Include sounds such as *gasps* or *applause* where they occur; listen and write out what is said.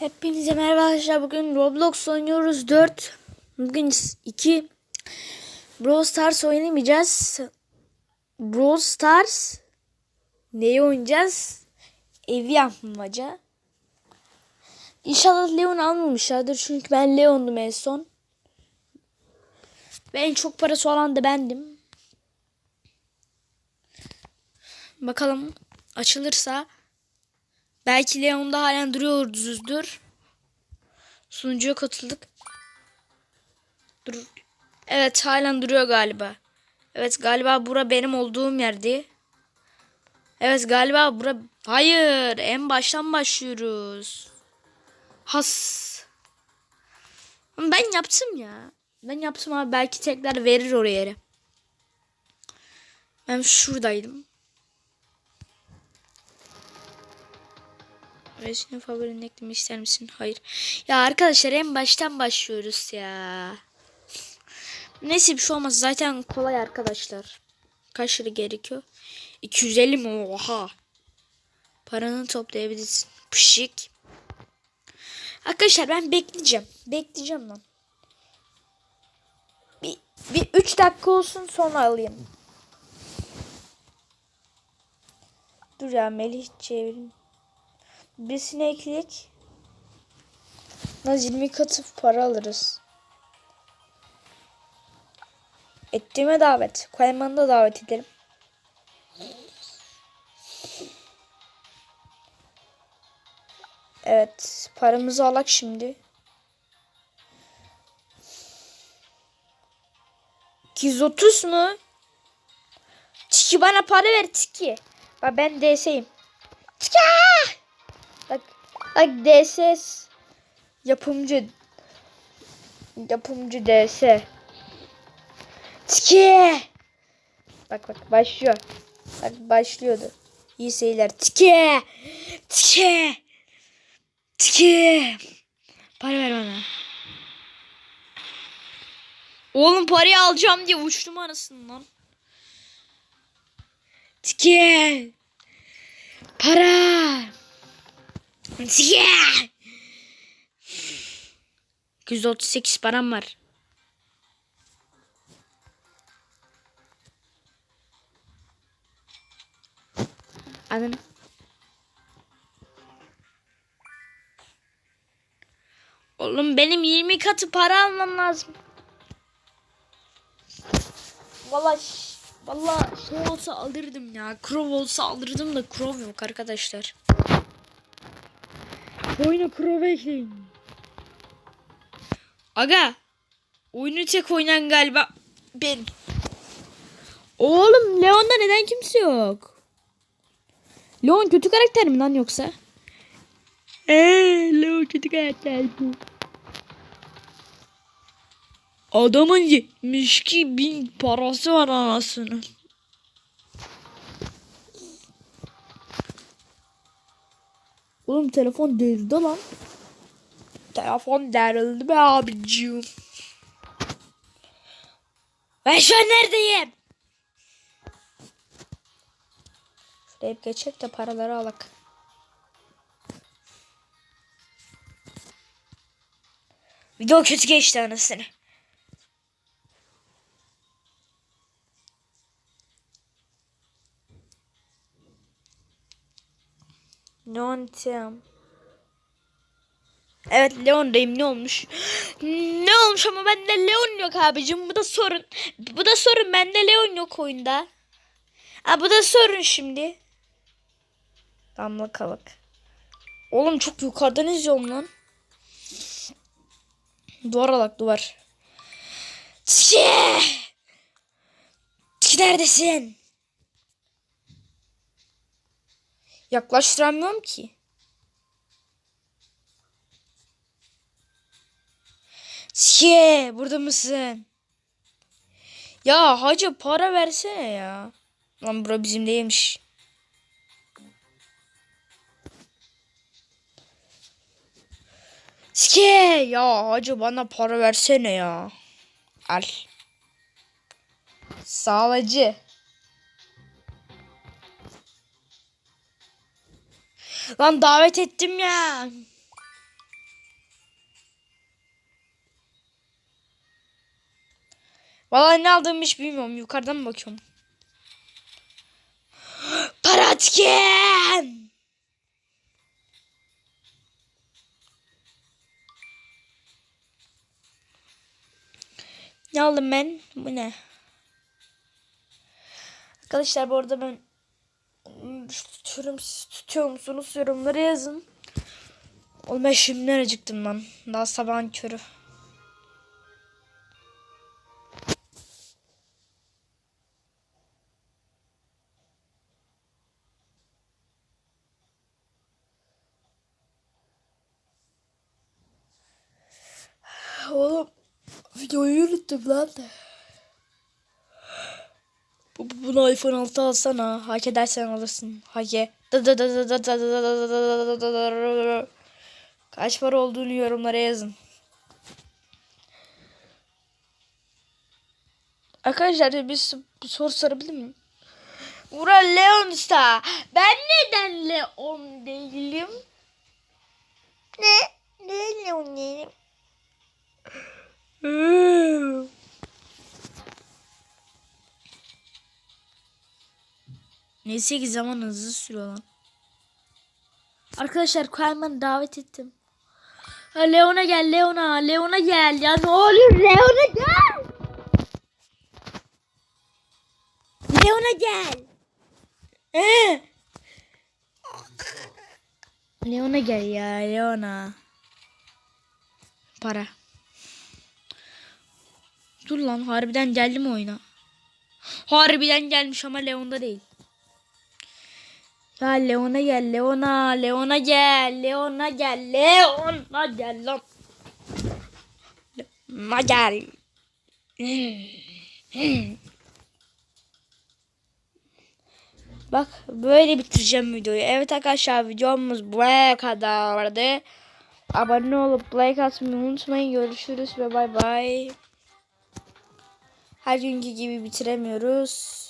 Hepinize merhaba arkadaşlar. Bugün Roblox oynuyoruz 4. Bugün 2. Brawl Stars oynamayacağız. Brawl Stars neyi oynayacağız? Evi yapmaca. İnşallah Leon almamışlardır. Çünkü ben Leon'dum en son. Ve en çok parası olan da bendim. Bakalım açılırsa Belki Leon'da halen duruyoruzdur. Sunucuya katıldık. Dur. Evet halen duruyor galiba. Evet galiba bura benim olduğum yerdi. Evet galiba bura... Hayır en baştan başlıyoruz. Has. Ben yaptım ya. Ben yaptım abi belki tekrar verir oraya yere. Ben şuradaydım. Resmini favorine eklemek ister misin? Hayır. Ya arkadaşlar en baştan başlıyoruz ya. Neyse bir şey olmaz. Zaten kolay arkadaşlar. Kaç lira gerekiyor? 250 mi? Oha. Paranı toplayabilirsin. Pışık. Arkadaşlar ben bekleyeceğim. Bekleyeceğim lan. Bir, bir 3 dakika olsun sonra alayım. Dur ya Melih çevirin. Birisine ekledik. Naz 20 katı para alırız. Ettiğime davet. Kaymanı da davet edelim. Evet. Paramızı alak şimdi. 230 mu? Tiki bana para ver Tiki. Ben DS'yim. Tiki! Bak DSS yapımcı yapımcı DS. Tiki. Bak bak başlıyor. Bak başlıyordu. İyi seyirler. Tiki. Tiki. Tiki. Para ver bana. Oğlum parayı alacağım diye uçtum arasından. Tiki. Para. Yeah! 238 param var. Anın. Oğlum benim 20 katı para almam lazım. Vallahi vallahi şey olsa alırdım ya. Crow olsa alırdım da Crow yok arkadaşlar. Oyuna Crow ekleyin. Aga. Oyunu tek oynayan galiba ben. Oğlum Leon'da neden kimse yok? Leon kötü karakter mi lan yoksa? Eee Leon kötü karakter bu. Adamın 72 bin parası var anasının. Oğlum telefon devrildi lan. Telefon devrildi be abicim. Ben şu an neredeyim? Şuraya bir geçecek de paraları alak. Video kötü geçti anasını. Non Tim. Evet Leon'dayım ne olmuş? Ne olmuş ama bende Leon yok abicim. Bu da sorun. Bu da sorun bende Leon yok oyunda. Ha bu da sorun şimdi. Damla kavak. Oğlum çok yukarıdan izliyorum lan. Duvar alak duvar. Tiki! Tiki neredesin? Yaklaştıramıyorum ki. Tiki burada mısın? Ya hacı para versene ya. Lan bura bizim değilmiş. Ske ya hacı bana para versene ya. Al. Sağ ol hacı. Lan davet ettim ya. Vallahi ne aldığımı hiç bilmiyorum. Yukarıdan mı bakıyorum? *gasps* Paratken! Ne aldım ben? Bu ne? Arkadaşlar bu arada ben tutuyorum siz tutuyor musunuz yorumlara yazın. Oğlum ben şimdiden acıktım lan. Daha sabahın körü. Oğlum videoyu unuttum lan. Bu, bu- bunu iPhone 6 alsana. Hak edersen alırsın. Hake. Kaç para olduğunu yorumlara yazın. Arkadaşlar bir soru sorabilir miyim? Vural Leon'sa ben neden Leon değilim? Neyse ki zaman hızlı sürüyor lan. Arkadaşlar Kayman'ı davet ettim. Ha Leon'a gel Leon'a. Leon'a gel ya ne oluyor Leon'a gel. Leon'a gel. Ee? Leon'a gel ya Leon'a. Para. Dur lan harbiden geldi mi oyuna? Harbiden gelmiş ama Leon'da değil. Ya Leon'a gel Leon'a Leon'a gel Leon'a gel Leon'a gel lan. Leon'a gel. Bak böyle bitireceğim videoyu. Evet arkadaşlar videomuz buraya kadardı. Abone olup like atmayı unutmayın. Görüşürüz ve bay bay. Her günkü gibi bitiremiyoruz.